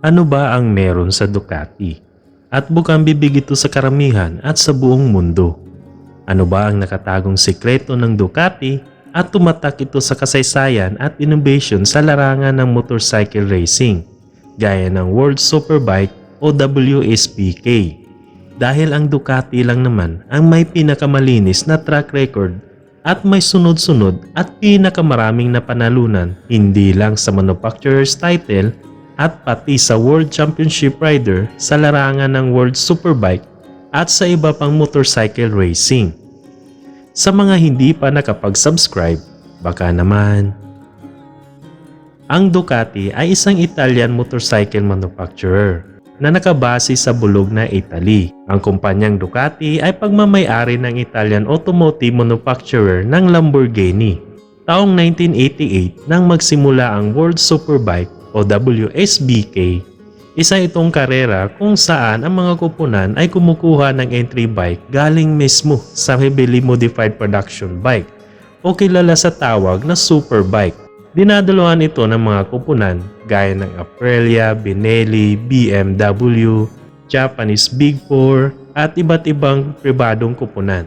Ano ba ang meron sa Ducati? At bukang bibig ito sa karamihan at sa buong mundo. Ano ba ang nakatagong sekreto ng Ducati at tumatak ito sa kasaysayan at innovation sa larangan ng motorcycle racing, gaya ng World Superbike o WSBK. Dahil ang Ducati lang naman ang may pinakamalinis na track record at may sunod-sunod at pinakamaraming napanalunan hindi lang sa manufacturer's title at pati sa World Championship Rider sa larangan ng World Superbike at sa iba pang motorcycle racing. Sa mga hindi pa nakapag-subscribe, baka naman. Ang Ducati ay isang Italian motorcycle manufacturer na nakabase sa bulog na Italy. Ang kumpanyang Ducati ay pagmamayari ng Italian automotive manufacturer ng Lamborghini. Taong 1988 nang magsimula ang World Superbike o WSBK, isa itong karera kung saan ang mga kupunan ay kumukuha ng entry bike galing mismo sa heavily modified production bike o kilala sa tawag na superbike. Dinadaluhan ito ng mga kupunan gaya ng Aprilia, Benelli, BMW, Japanese Big Four at iba't ibang pribadong kupunan.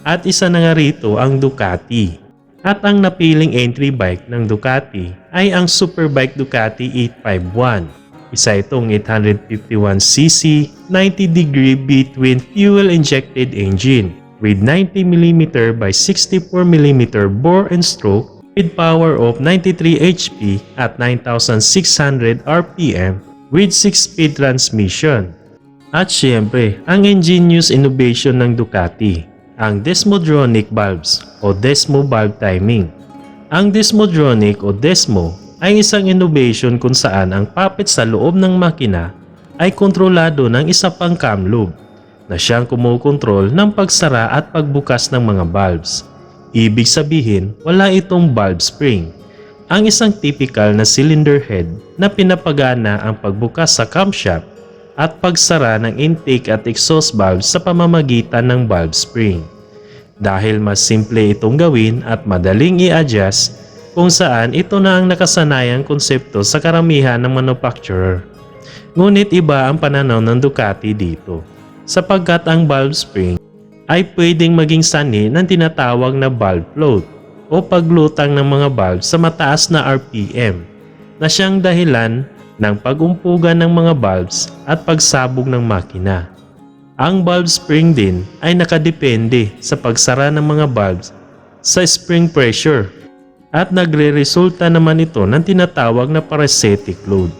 At isa na nga rito ang Ducati. At ang napiling entry bike ng Ducati ay ang Superbike Ducati 851. Isa itong 851cc 90-degree between fuel-injected engine with 90mm by 64mm bore and stroke with power of 93 HP at 9,600 RPM with 6-speed transmission. At syempre, ang ingenious innovation ng Ducati, ang Desmodronic valves o Desmo valve timing. Ang Desmodronic o Desmo ay isang innovation kung saan ang puppet sa loob ng makina ay kontrolado ng isa pang cam loop na siyang kumukontrol ng pagsara at pagbukas ng mga valves. Ibig sabihin, wala itong valve spring. Ang isang typical na cylinder head na pinapagana ang pagbukas sa camshaft at pagsara ng intake at exhaust valve sa pamamagitan ng valve spring. Dahil mas simple itong gawin at madaling i-adjust kung saan ito na ang nakasanayang konsepto sa karamihan ng manufacturer. Ngunit iba ang pananaw ng Ducati dito sapagkat ang valve spring ay pwedeng maging sani ng tinatawag na valve float o paglutang ng mga valve sa mataas na RPM na siyang dahilan ng pag-umpugan ng mga valves at pagsabog ng makina. Ang valve spring din ay nakadepende sa pagsara ng mga valves sa spring pressure at nagre-resulta naman ito ng tinatawag na parasitic load.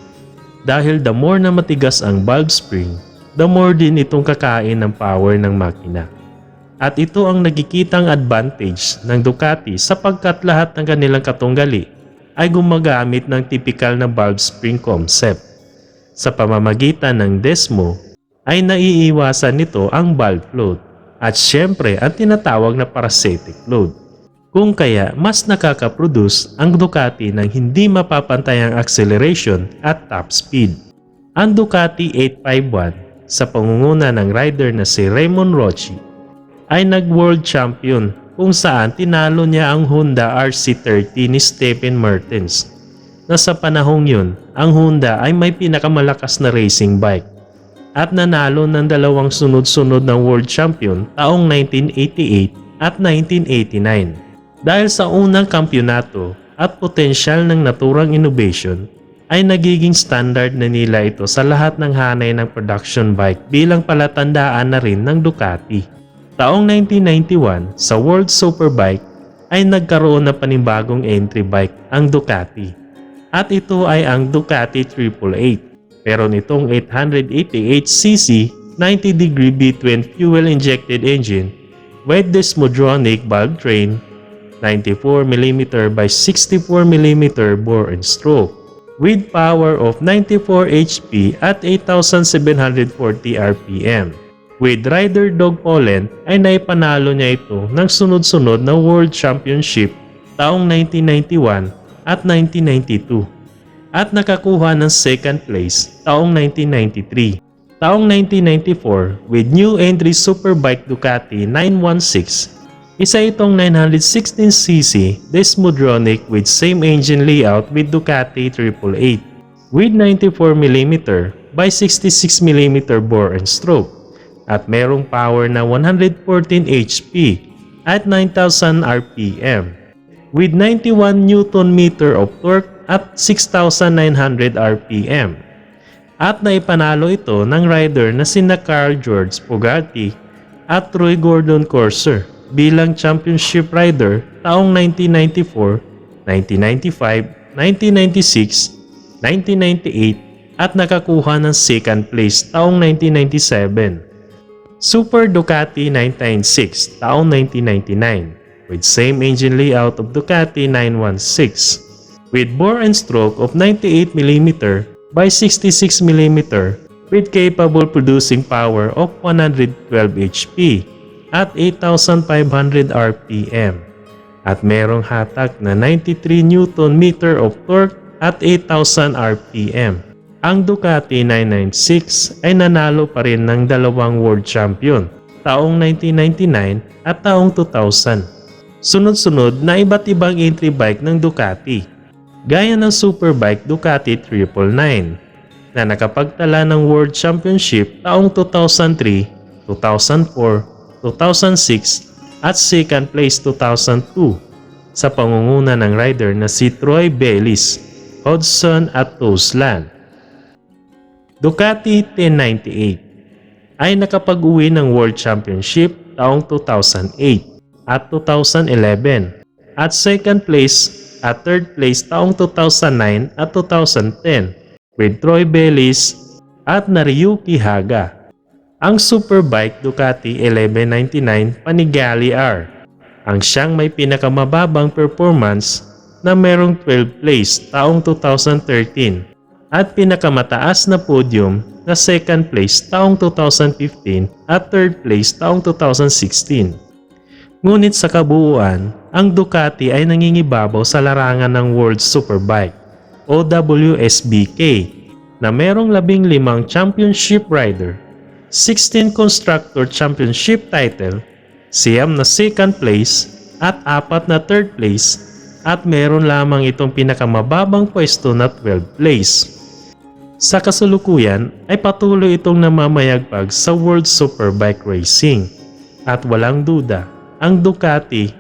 Dahil the more na matigas ang valve spring, the more din itong kakain ng power ng makina. At ito ang nagkikitang advantage ng Ducati sapagkat lahat ng kanilang katunggali ay gumagamit ng typical na valve spring concept. Sa pamamagitan ng Desmo ay naiiwasan nito ang valve float at syempre ang tinatawag na parasitic load. Kung kaya mas nakaka-produce ang Ducati ng hindi mapapantayang acceleration at top speed. Ang Ducati 851 sa pangunguna ng rider na si Raymond Rocci ay nag-world champion kung saan tinalo niya ang Honda RC30 ni Stephen Mertens na sa panahong yun, ang Honda ay may pinakamalakas na racing bike at nanalo ng dalawang sunod-sunod ng world champion taong 1988 at 1989. Dahil sa unang kampyonato at potensyal ng naturang innovation, ay nagiging standard na nila ito sa lahat ng hanay ng production bike bilang palatandaan na rin ng Ducati. Taong 1991 sa World Superbike ay nagkaroon ng panibagong entry bike ang Ducati. At ito ay ang Ducati 888. Pero nitong 888cc 90 degree between fuel injected engine with Desmodronic valve train 94mm by 64mm bore and stroke with power of 94 HP at 8,740 RPM. With Rider Dog Poland ay naipanalo niya ito ng sunod-sunod na World Championship taong 1991 at 1992 at nakakuha ng second place taong 1993. Taong 1994 with new entry Superbike Ducati 916 isa itong 916cc Desmodronic with same engine layout with Ducati 888. with 94mm by 66mm bore and stroke at merong power na 114 HP at 9,000 RPM with 91 Newton meter of torque at 6,900 RPM. At naipanalo ito ng rider na sina Carl George Bugatti at Troy Gordon Corser bilang championship rider taong 1994, 1995, 1996, 1998 at nakakuha ng second place taong 1997. Super Ducati 996 taong 1999 with same engine layout of Ducati 916 with bore and stroke of 98mm by 66mm with capable producing power of 112 HP at 8,500 RPM at merong hatak na 93 Newton meter of torque at 8,000 RPM. Ang Ducati 996 ay nanalo pa rin ng dalawang world champion taong 1999 at taong 2000. Sunod-sunod na iba't ibang entry bike ng Ducati gaya ng superbike Ducati 999 na nakapagtala ng World Championship taong 2003, 2004, 2006 at second place 2002 sa pangunguna ng rider na si Troy Bayliss, Hodgson at Toslan. Ducati 1098 ay nakapag-uwi ng World Championship taong 2008 at 2011 at second place at third place taong 2009 at 2010 with Troy Bayliss at Nariyuki Haga. Ang Superbike Ducati 1199 Panigale R ang siyang may pinakamababang performance na merong 12 place taong 2013 at pinakamataas na podium na second place taong 2015 at third place taong 2016. Ngunit sa kabuuan, ang Ducati ay nangingibabaw sa larangan ng World Superbike o WSBK na merong labing limang championship rider, 16 constructor championship title, siyam na second place at apat na third place at meron lamang itong pinakamababang pwesto na 12th place. Sa kasulukuyan ay patuloy itong namamayagpag sa World Superbike Racing at walang duda ang Ducati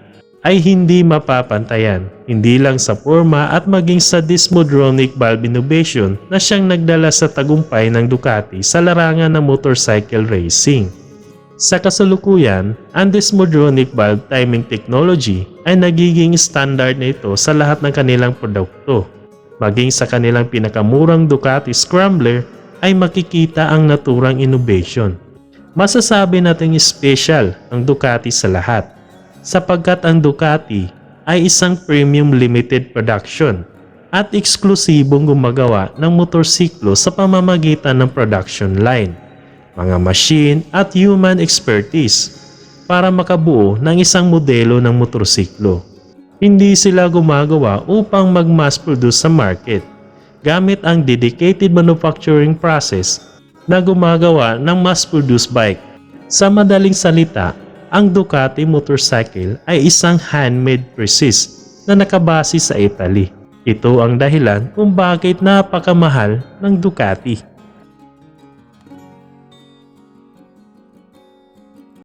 ay hindi mapapantayan hindi lang sa forma at maging sa Dismodronic valve innovation na siyang nagdala sa tagumpay ng Ducati sa larangan ng motorcycle racing. Sa kasalukuyan, ang Dismodronic valve timing technology ay nagiging standard na ito sa lahat ng kanilang produkto maging sa kanilang pinakamurang Ducati Scrambler ay makikita ang naturang innovation. Masasabi nating special ang Ducati sa lahat sapagkat ang Ducati ay isang premium limited production at eksklusibong gumagawa ng motorsiklo sa pamamagitan ng production line, mga machine at human expertise para makabuo ng isang modelo ng motorsiklo. Hindi sila gumagawa upang mag-mass produce sa market gamit ang dedicated manufacturing process na gumagawa ng mass produce bike. Sa madaling salita, ang Ducati motorcycle ay isang handmade pieces na nakabase sa Italy. Ito ang dahilan kung bakit napakamahal ng Ducati.